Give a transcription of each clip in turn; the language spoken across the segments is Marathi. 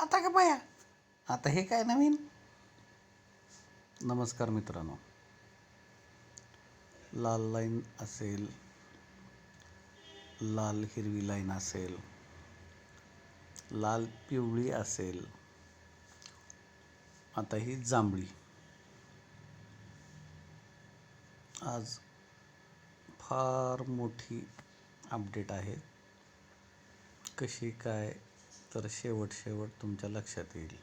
आता का बाया आता हे काय नवीन? नमस्कार मित्रांनो. लाल लाईन असेल लाल हिरवी लाईन असेल लाल पिवळी असेल आता ही जांभळी. आज फार मोठी अपडेट आहे. कशी काय तर शेवट शेवट तुमच्या लक्षात येईल.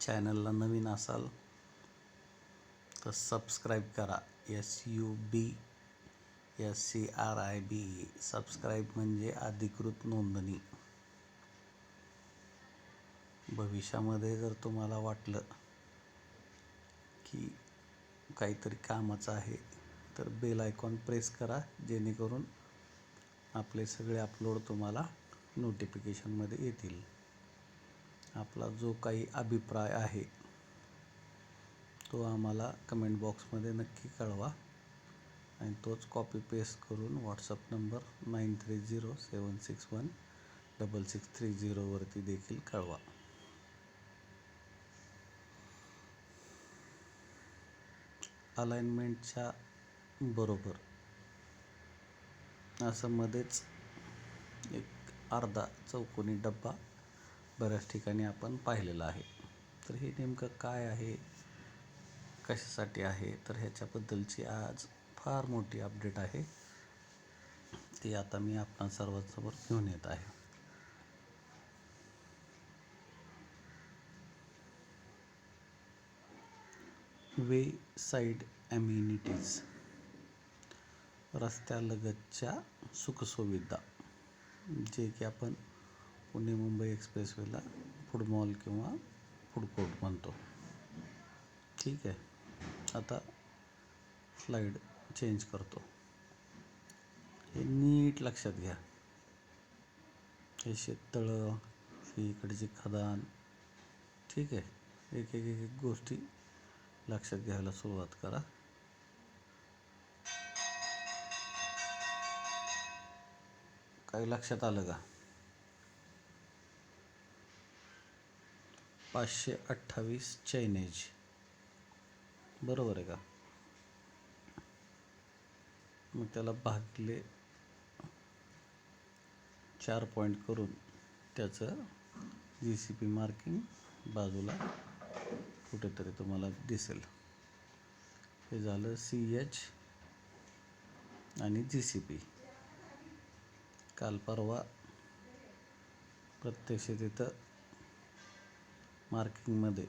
चॅनलला नवीन असाल तर सबस्क्राईब करा. S U B S C R I B subscribe म्हणजे अधिकृत नोंदणी. भविष्यामध्ये जर तुम्हाला वाटलं की काहीतरी कामाचं आहे तर बेल आयकॉन प्रेस करा जेणेकरून आपले सगळे अपलोड तुम्हाला नोटिफिकेशनमध्ये येतील. आपला जो काही अभिप्राय आहे तो आम्हाला कमेंट बॉक्समध्ये नक्की कळवा. आणि तोच कॉपी पेस्ट करून WhatsApp number nine three zero seven six one double six three झिरोवरती देखील कळवा. अलाइनमेंटच्या बरोबर. असं मध्येच एक अर्धा चौकोनी डब्बा बऱ्याच ठिकाणी आपण पाहिलेला आहे. तर हे नेमकं काय आहे? कशासाठी आहे? तर ह्याच्याबद्दलची आज फार मोठी अपडेट आहे. ती आता मी आपण सर्वांसमोर घेऊन येत आहे. वे साईड ॲम्युनिटीज रस्त्यालगतच्या सुखसुविधा जे की आपण पुणे मुंबई एक्सप्रेसवेला फूड मॉल किंवा फूड कोर्ट म्हणतो. ठीक आहे. आता स्लाईड चेंज करतो. हे नीट लक्षात घ्या. हे शेततळं ही इकडची खदान ठीक आहे. एक एक एक एक गोष्टी लक्षात घ्यायला सुरुवात करा. काही लक्षात आलं का? पाचशे अठ्ठावीस चायनेज बरोबर आहे का? मग त्याला भागले चार पॉईंट करून त्याचं जी सी पी मार्किंग बाजूला कुठेतरी तुम्हाला दिसेल. हे झालं सी एच आणि जी सी पी काल परवा प्रत्यक्ष तिथं मार्किंगमध्ये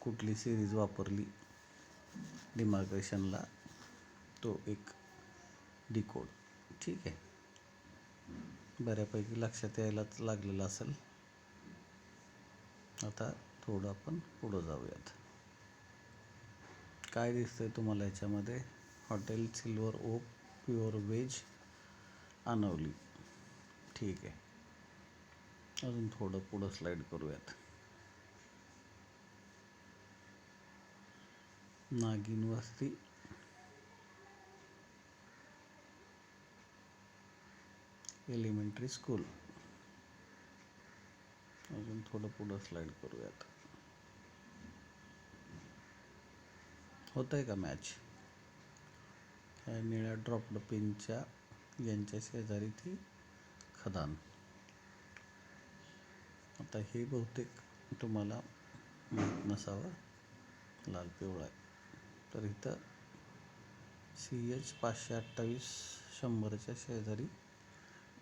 कुठली सिरीज वापरली डिमार्केशनला तो एक डिकोड ठीक आहे. बऱ्यापैकी लक्षात यायलाच लागलेलं असेल. आता थोडं आपण पुढं जाऊयात. काय दिसतंय तुम्हाला याच्यामध्ये? Hotel silver oak pure veg आणवली ठीक आहे. अजून थोडं पुढं स्लाईड करूयात. नागिन वस्ती. एलिमेंटरी स्कूल अजून थोडं पुढं स्लाईड करूयात. होत आहे का मॅच ह्या निळ्या ड्रॉपड पिनच्या यांच्या शेजारी ती खदान. आता हे बहुतेक तुम्हाला माहीत नसावं लाल पिवळा आहे. तर इथं सी एच पाचशे अठ्ठावीस शंभरच्या शेजारी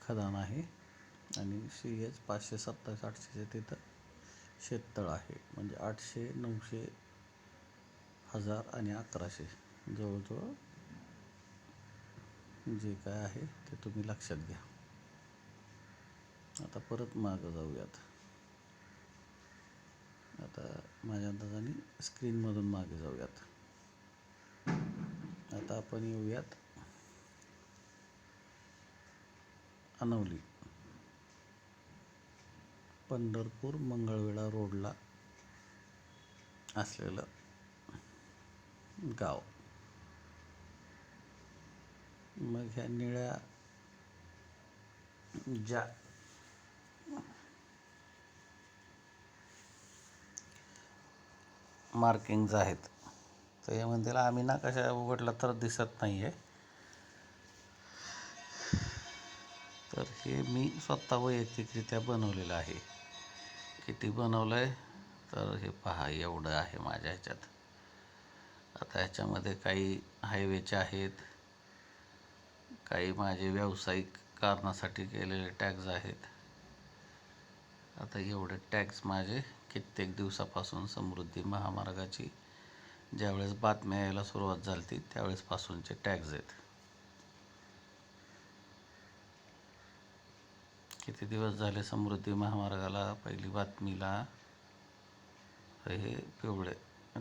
खदान आहे आणि सी एच पाचशे सत्तावीस आठशेच्या तिथं शेततळ आहे. म्हणजे आठशे नऊशे हजार आणि अकराशे जवळजवळ जे काय आहे ते तुम्ही लक्षात घ्या. आता परत मागं जाऊयात. आता माझ्या अंदाजाने स्क्रीनमधून मागे जाऊयात. आता आपण येऊयात. अनवली. पंढरपूर मंगळवेढा रोडला असलेलं गाव. मग ह्या निळ्या ज्या मार्किंग्ज आहेत तर यामध्येला आम्ही ना कशा उघडला तर दिसत नाही आहे तर हे मी स्वतः वैयक्तिकरित्या बनवलेलं आहे. किती बनवलं आहे तर हे पहा एवढं आहे माझ्या ह्याच्यात. आता ह्याच्यामध्ये काही हायवेचे आहेत काही माझे व्यावसायिक कारणासाठी केलेले टॅक्स आहेत. आता एवढे टॅग्स माझे कित्येक दिवसापासून समृद्धी महामार्गाची ज्यावेळेस बातम्या यायला सुरुवात झाली ती त्यावेळेसपासूनचे टॅक्स आहेत. किती दिवस झाले समृद्धी महामार्गाला? पहिली बातमीला हे पिवळे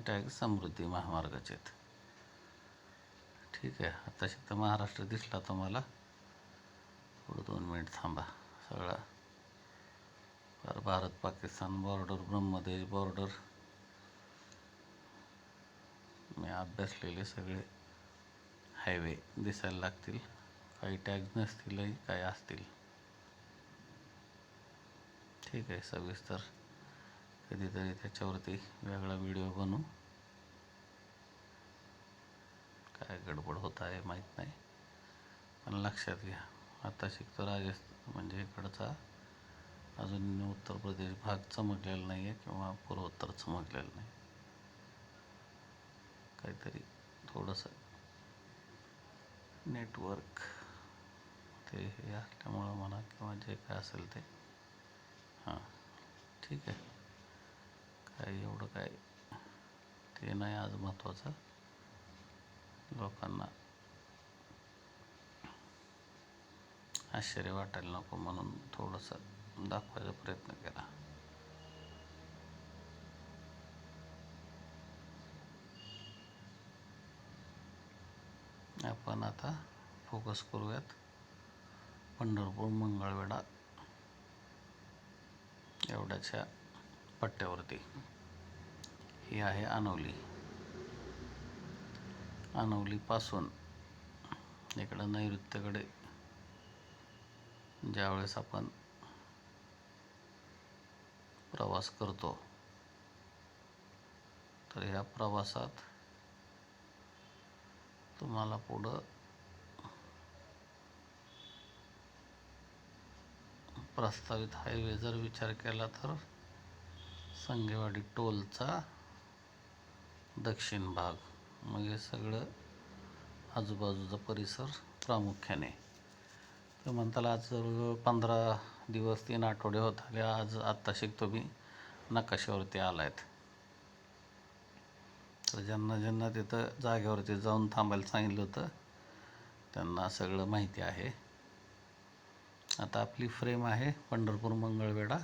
टॅक्स समृद्धी महामार्गाचे आहेत ठीक आहे. आता तर महाराष्ट्र दिसला तुम्हाला. थोडं दोन मिनिट थांबा सगळा. फार भारत पाकिस्तान बॉर्डर ब्रह्मदेश बॉर्डर मी अभ्यासलेले सगळे हायवे दिसायला लागतील. काही टॅग्स नसतीलही काही असतील. ठीक आहे सविस्तर. कधीतरी त्याच्यावरती वेगळा व्हिडिओ बनवू काय गडबड होत आहे माहीत नाही. पण लक्षात घ्या. आता शिकतो राजस्थान म्हणजे इकडचा अजून उत्तर प्रदेश भाग चमकलेला नाही आहे किंवा पूर्वोत्तर चमकलेलं नाही. काहीतरी थोडंसं नेटवर्क ते हे असल्यामुळं म्हणा किंवा जे काय असेल ते. हां ठीक आहे. काय एवढं काय ते नाही आज महत्त्वाचं लोकांना आश्चर्य वाटायला नको म्हणून थोडंसं दाखवायचा प्रयत्न केला. आपण आता फोकस करूयात पंढरपूर मंगळवेढा एवढ्याच्या पट्ट्यावरती. ही आहे आनवली आनवलीपासून इकडं नैऋत्यकडे ज्यावेळेस आपण प्रवास करतो तर ह्या प्रवासात तुम्हाला पुढं प्रस्तावित हायवे जर विचार केला तर संगेवाडी टोलचा दक्षिण भाग. मग हे सगळं आजूबाजूचा परिसर प्रामुख्याने. तर म्हणताला आज पंधरा दिवस तीन आठवडे होत आले आज आत्ता शिकतो मी नकाशावरती आला आहेत तर ज्यांना ज्यांना तिथं जागेवरती जाऊन थांबायला सांगितलं होतं त्यांना सगळं माहिती आहे. आता आपली फ्रेम आहे पंढरपूर मंगळवेढा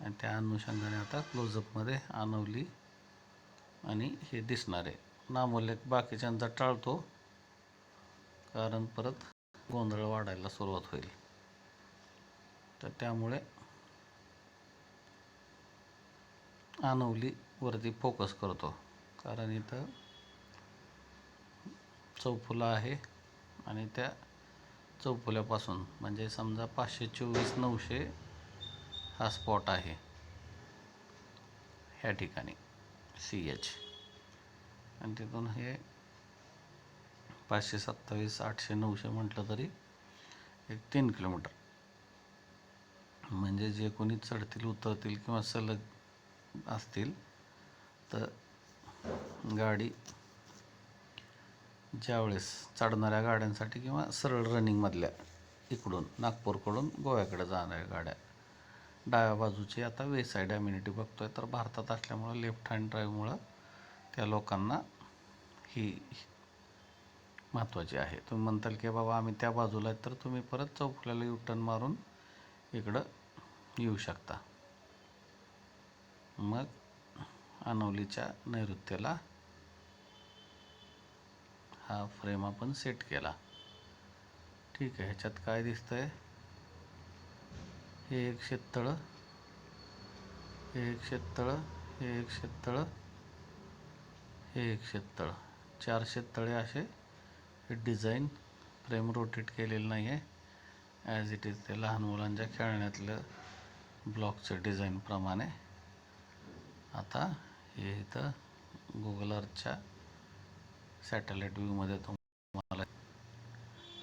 आणि त्या अनुषंगाने आता क्लोजअपमध्ये आणवली आणि हे दिसणार. आहे नामोल्लेख बाकीच्यांचा टाळतो. कारण परत गोंधळ वाढायला सुरुवात होईल. तर त्यामुळे आनवलीवरती फोकस करतो. कारण इथं चौफुला आहे आणि त्या चौफुल्यापासून म्हणजे समजा पाचशे चोवीस नऊशे हा स्पॉट आहे. ह्या ठिकाणी सी एच आणि तिथून हे पाचशे सत्तावीस आठशे नऊशे म्हटलं तरी एक तीन किलोमीटर. म्हणजे जे कोणी चढतील उतरतील किंवा सलग असतील तर गाडी ज्यावेळेस चढणाऱ्या गाड्यांसाठी किंवा सरळ रनिंगमधल्या इकडून नागपूरकडून गोव्याकडे जाणाऱ्या गाड्या. डाव्या बाजूची आता वेसाईड अम्युनिटी बघतोय तर भारतात असल्यामुळं लेफ्ट हँड ड्राईव्हमुळं त्या लोकांना ही महत्त्वाची आहे. तुम्ही म्हणताल की बाबा आम्ही त्या बाजूला आहेत तर तुम्ही परत चौफुल्याला युटर्न मारून इकडं येऊ शकता. मग अनवलीच्या नैऋत्यला हा फ्रेम आपण सेट केला. ठीक आहे ह्याच्यात काय दिसतंय? हे एक शेततळ हे एक शेततळ हे एक शेततळ हे एक शेततळ. चार शेततळे असे. हे डिझाईन फ्रेम रोटेट केलेलं नाही आहे ॲज इट इज ते लहान मुलांच्या खेळण्यातलं ब्लॉकच्या डिझाईनप्रमाणे आता हे इथं गुगल अर्थच्या सॅटेलाईट व्ह्यूमध्ये तुम्हाला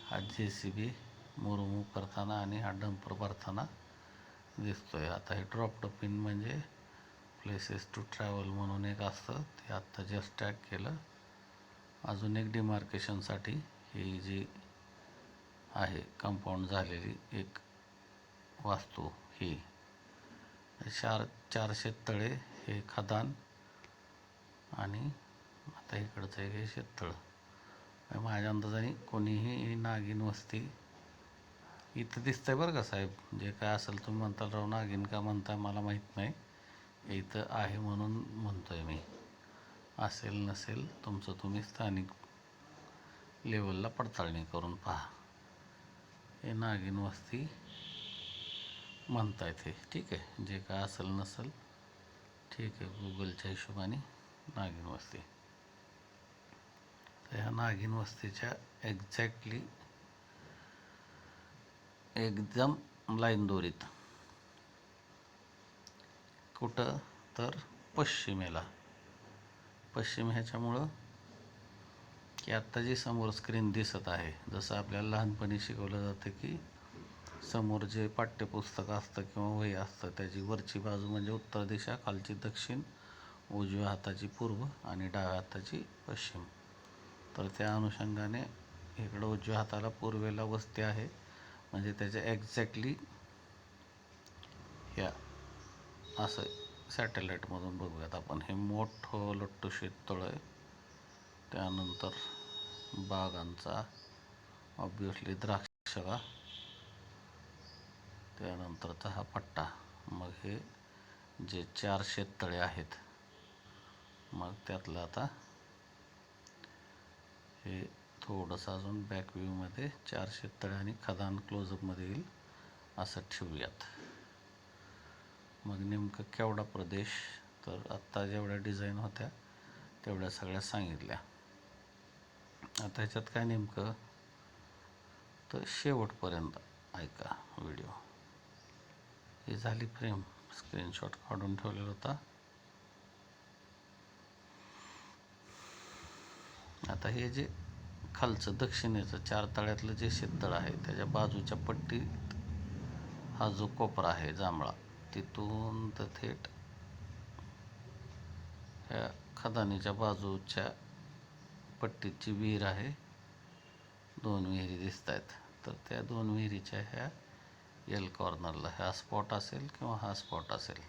हा जे सी बी मुरुमू करताना आणि हा डंपर भरताना दिसतोय. आता हे ड्रॉपड पिन म्हणजे प्लेसेस टू ट्रॅव्हल म्हणून एक असतं. ते आत्ता जस्ट टॅग केलं. अजून एक डिमार्केशनसाठी ही जी आहे कंपाऊंड झालेली एक वास्तू ही. चार चारशे तळे हे खदान आणि आता इकडचं हे शेततळ. म्हणजे माझ्या अंदाजाने कोणीही ही नागिन वस्ती इथं दिसतंय बरं का साहेब. जे काय असेल तुम्ही म्हणताल राव नागिन का म्हणताय मला माहीत नाही. इथं आहे म्हणून म्हणतो आहे मी. असेल नसेल तुमचं तुम्ही स्थानिक लेवलला पडताळणी करून पहा. हे नागिन वस्ती म्हणता येते ठीक आहे. जे काय असेल नसेल ठीक आहे. गुगलच्या हिशोबाने नागिन वस्ती. तर ह्या नागिन वस्तीच्या एक्झॅक्टली एकदम लाईन दोरीत. कुठं तर पश्चिमेला. पश्चिम ह्याच्यामुळं की आत्ता जी समोर स्क्रीन दिसत आहे जसं आपल्याला लहानपणी शिकवलं जातं की समोर जे पाठ्यपुस्तक असतं किंवा वही असतं त्याची वरची बाजू म्हणजे उत्तर दिशा खालची दक्षिण उजव्या हाताची पूर्व आणि डाव्या हाताची पश्चिम. तर त्या अनुषंगाने इकडं उजव्या हाताला पूर्वेला वस्ती आहे. म्हणजे त्याच्या एक्झॅक्टली या असं सॅटेलाईटमधून बघूयात आपण. हे मोठं लट्टू शेततळ आहे. त्यानंतर बागांचा ऑब्विसली द्राक्षगा त्यानंतरचा हा पट्टा. मग हे जे चार शेततळे आहेत मग त्यातलं आता हे थोडंसं अजून बॅक व्ह्यूमध्ये चार शेततळे आणि खदान क्लोजअपमध्ये येईल असं ठेवूयात. मग नेमकं केवढा प्रदेश? तर आत्ता जेवढ्या डिझाईन होत्या तेवढ्या सगळ्या सांगितल्या. आता ह्याच्यात काय नेमकं? तर शेवटपर्यंत ऐका व्हिडिओ ही झाली फ्रेम स्क्रीनशॉट काढून ठेवलेला होता. आता हे जे खालचं दक्षिणेचं चार तळ्यातलं जे शेततळ आहे त्याच्या बाजूच्या पट्टीत हा जो कोपरा आहे जांभळा तिथून तर थेट ह्या खदानीच्या बाजूच्या पट्टीची विहीर आहे. दोन विहिरी दिसत आहेत तर त्या दोन विहिरीच्या ह्या एल कॉर्नरला हा स्पॉट असेल किंवा हा स्पॉट असेल.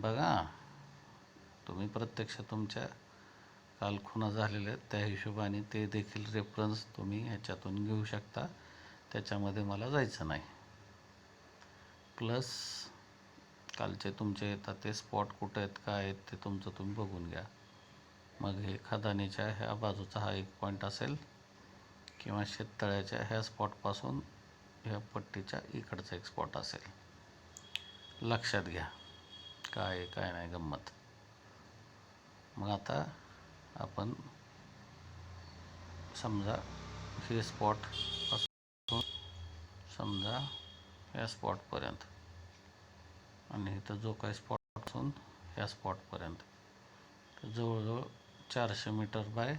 बघा तुम्ही प्रत्यक्ष तुमच्या काल खुणा झालेल्या आहेत त्या हिशोबाने ते देखील रेफरन्स तुम्ही ह्याच्यातून घेऊ शकता. त्याच्यामध्ये मला जायचं नाही. प्लस कालचे तुमचे येतात ते स्पॉट कुठं आहेत काय आहेत ते तुमचं तुम्ही बघून घ्या. मग हे खदानीच्या ह्या बाजूचा हा एक पॉईंट असेल किंवा शेततळ्याच्या ह्या स्पॉटपासून ह्या पट्टीच्या इकडचा एक स्पॉट असेल. लक्षात घ्या काय आहे, काय नाही गंमत. मग आता आपण समजा हे स्पॉट समजा या स्पॉटपर्यंत आणि इथं जो काही स्पॉट असून स्पॉटपर्यंत तर जवळजवळ चारशे मीटर बाय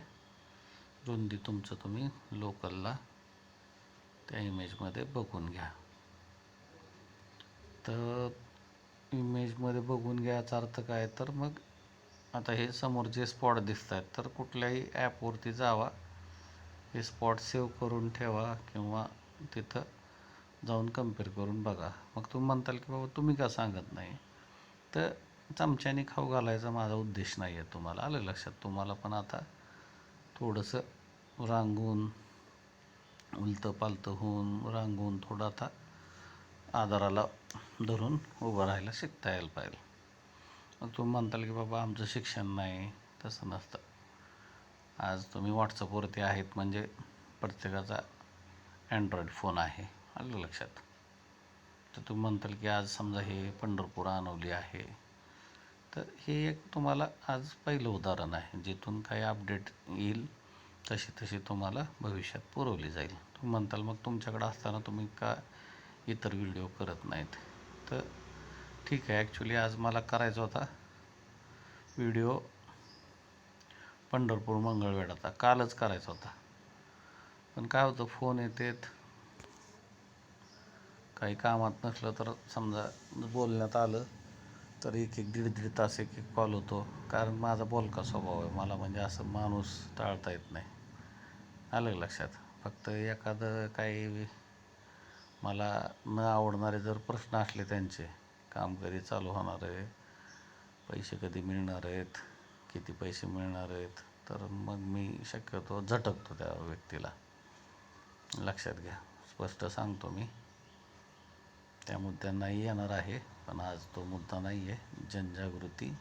रुंदी तुमचं तुम्ही लोकलला त्या इमेजमध्ये बघून घ्या. तर इमेजमध्ये बघून घ्यायचा अर्थ काय? तर मग आता हे समोर जे स्पॉट दिसत आहेत तर कुठल्याही ॲपवरती जावा. हे स्पॉट सेव्ह करून ठेवा किंवा तिथं जाऊन कंपेअर करून बघा. मग तुम्ही म्हणताल की बाबा तुम्ही का सांगत नाही? तर चमच्याने खाऊ घालायचा माझा उद्देश नाही आहे तुम्हाला. आलं लक्षात? तुम्हाला पण आता थोडंसं रांगून उलतं पालतं होऊन रांगून थोडं आता आधाराला धरून उभं राहायला शिकता यायला पाहिजे. मग तुम्ही म्हणताल की बाबा आमचं शिक्षण नाही तसं नसतं. आज तुम्ही व्हॉट्सअपवरती आहेत म्हणजे प्रत्येकाचा अँड्रॉईड फोन आहे. आलं लक्षात. तर तुम्ही म्हणताल की आज समजा हे पंढरपूर आणवली आहे. तर हे एक तुम्हाला आज पहिलं उदाहरण आहे. जिथून काही अपडेट येईल तशी तशी तुम्हाला भविष्यात पुरवली जाईल. तुम्ही म्हणताल मग तुमच्याकडे असताना तुम्ही का इतर व्हिडिओ करत नाहीत? तर ठीक आहे ॲक्च्युली आज मला करायचा होता व्हिडिओ पंढरपूर मंगळवेढाचा कालच करायचा होता. पण काय होतं फोन येतात काही कामात नसलं तर समजा बोलण्यात आलं तर एक एक दीड दीड तास एक एक कॉल होतो. कारण माझा बोलका स्वभाव आहे. मला म्हणजे असं माणूस टाळता येत नाही. आलं लक्षात? फक्त एखादं काही मला न आवडणारे जर प्रश्न असले त्यांचे काम कधी चालू होणार आहे? पैसे कधी मिळणार आहेत? किती पैसे मिळणार आहेत? तर मग मी शक्यतो झटकतो त्या व्यक्तीला. लक्षात घ्या. स्पष्ट सांगतो मी. त्या मुद्द्यांनाही येणार आहे पण आज तो मुद्दा नाही आहे. जनजागृती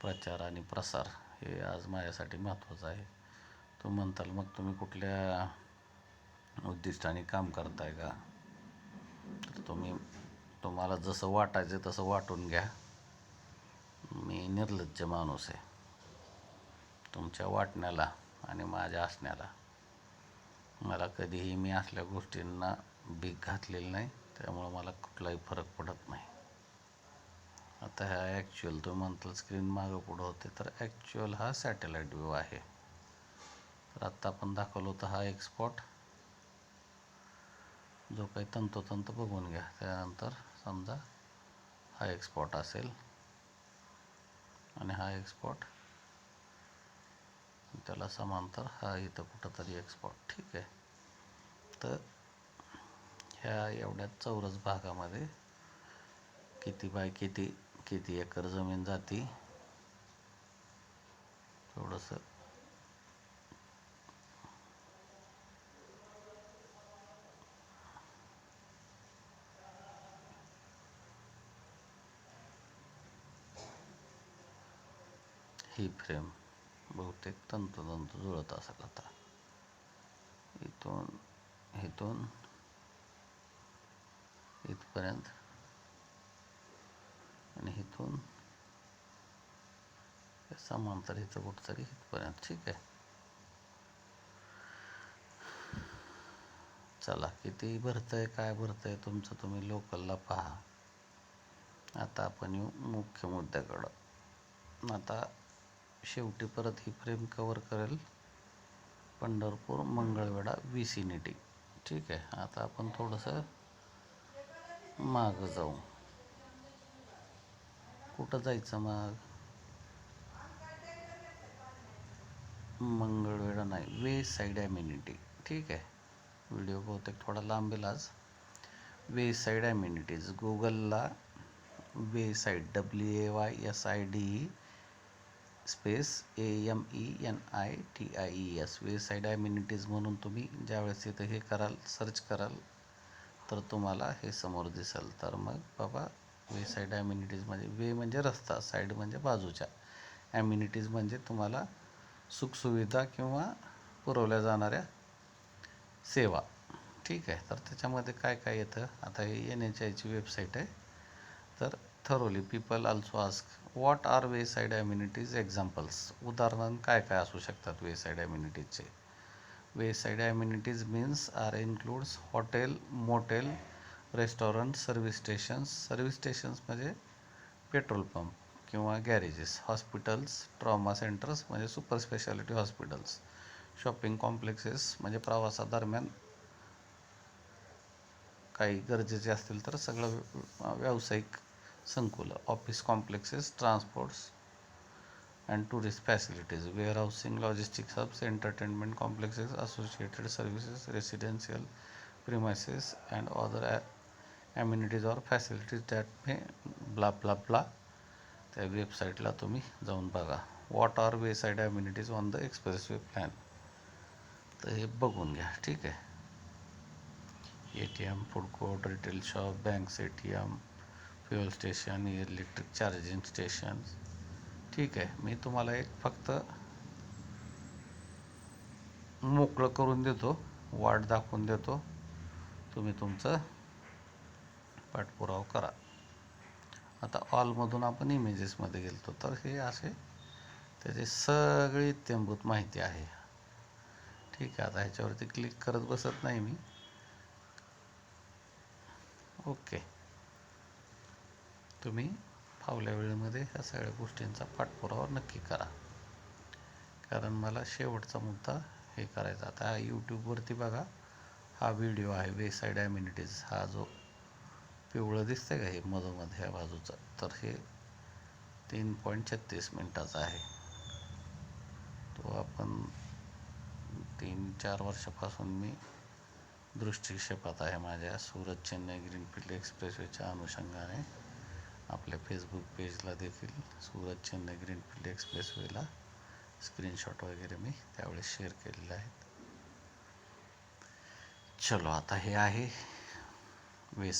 प्रचार आणि प्रसार हे आज माझ्यासाठी महत्त्वाचं आहे. तो म्हणताल मग तुम्ही कुठल्या उद्दिष्टाने काम करताय का? तर तुम्ही तुम्हाला जसं वाटायचं तसं वाटून घ्या. मी निर्लज्ज माणूस आहे. तुमच्या वाटण्याला आणि माझ्या असण्याला. मला कधीही मी असल्या गोष्टींना भीक घातलेली नाही. त्यामुळं मला कुठलाही फरक पडत नाही. आता ह्या ॲक्च्युअल तो म्हणताल स्क्रीन मागं पुढं होते तर ॲक्च्युअल हा सॅटेलाईट व्ह्यू आहे. तर आत्ता आपण दाखवलं होतं हा एक स्पॉट जो काही तंतोतंत बघून घ्या. त्यानंतर समजा हा एक स्पॉट असेल. आणि हा एक स्पॉट त्याला समांतर हा इथं कुठंतरी एक स्पॉट ठीक आहे. तर ह्या एवढ्या चौरस भागामध्ये किती बाय किती किती एकर जमीन जाती? थोडंसं. ही फ्रेम बहुतेक तंतोतंत जुळत असेल आता. इथून इथून इथपर्यंत. आणि इथून समांतर इथं कुठंतरी इथपर्यंत. ठीक आहे. चला किती भरतंय काय भरतंय तुमचं तुम्ही लोकलला पहा. आता आपण येऊ मुख्य मुद्द्याकडं. आता शेवटी परत ही फ्रेम कवर करेल. पंढरपूर मंगळवेढा सी निटी. ठीक आहे. आता आपण थोडंसं मागं जाऊ. कुठं जायचं मग? मंगळवेढा नाही वे साईड ॲम्युनिटी. ठीक आहे. व्हिडिओ बहुतेक थोडा लांबेल आज. Way side amenities. गुगलला way side W A Y S I D space A M E N I T I E S. Way side amenities म्हणून तुम्ही ज्यावेळेस इथं हे कराल सर्च कराल तर तुम्हाला हे समोर दिसेल. तर मग बाबा वे साईड ॲम्युनिटीज म्हणजे वे म्हणजे रस्ता साईड म्हणजे बाजूच्या. ॲम्युनिटीज म्हणजे तुम्हाला सुखसुविधा किंवा पुरवल्या जाणाऱ्या सेवा. ठीक आहे? तर त्याच्यामध्ये काय काय येतं? आता हे एन एच आयची वेबसाईट आहे. तर thoroughly people also ask what are way side amenities examples उदाहरण काय काय असू शकतात वे side ॲम्युनिटीजचे wayside amenities means are includes hotel motel restaurant service stations service stations म्हणजे पेट्रोल पंप किंवा गॅरेजेस हॉस्पिटल्स ट्रॉमा सेंटर्स म्हणजे super speciality hospitals shopping complexes म्हणजे प्रवासादरम्यान काही गरजेचे असतील तर सगळं व्यावसायिक संकुलं. Office complexes transports and tourist facilities warehousing logistics hubs entertainment complexes associated services residential premises and other amenities or facilities that may blah blah blah त्या वेबसाईटला तुम्ही जाऊन बघा. What are way side amenities on the expressway plan तर हे बघून घ्या. ठीक आहे? A T M food court retail shop banks A T M fuel station electric charging station ठीक आहे मी तुम्हाला एक फक्त मोकळं करून देतो वाट दाखवून देतो. तुम्ही तुमचं पाठपुरावा करा. आता ऑलमधून आपण इमेजेसमध्ये गेलतो तर हे असे त्याची सगळी इत्यंभूत माहिती आहे. ठीक आहे आता ह्याच्यावरती क्लिक करत बसत नाही मी. ओके. तुम्ही फावल्या वेळेमध्ये ह्या सगळ्या गोष्टींचा पाठपुरावा नक्की करा. कारण मला शेवटचा मुद्दा हे करायचा आता यूट्यूबवरती बघा हा व्हिडिओ आहे वेसाईड ॲम्युनिटीज हा जो पिवळं दिसतंय का हे मधोमध ह्या बाजूचा? तर हे तीन पॉईंट छत्तीस मिनटाचा आहे. तो आपण तीन चार वर्षापासून मी दृष्टिक्षेपात आहे माझ्या सूरत चेन्नई ग्रीनफील्ड एक्सप्रेसवेच्या अनुषंगाने. आपल्या फेसबुक पेजला देखील सुरत चेन्नई ग्रीनफील्ड एक्सप्रेसवेला स्क्रीनशॉट वगैरे मी त्यावेळेस शेअर केलेले आहेत. चलो आता हे आहे वेस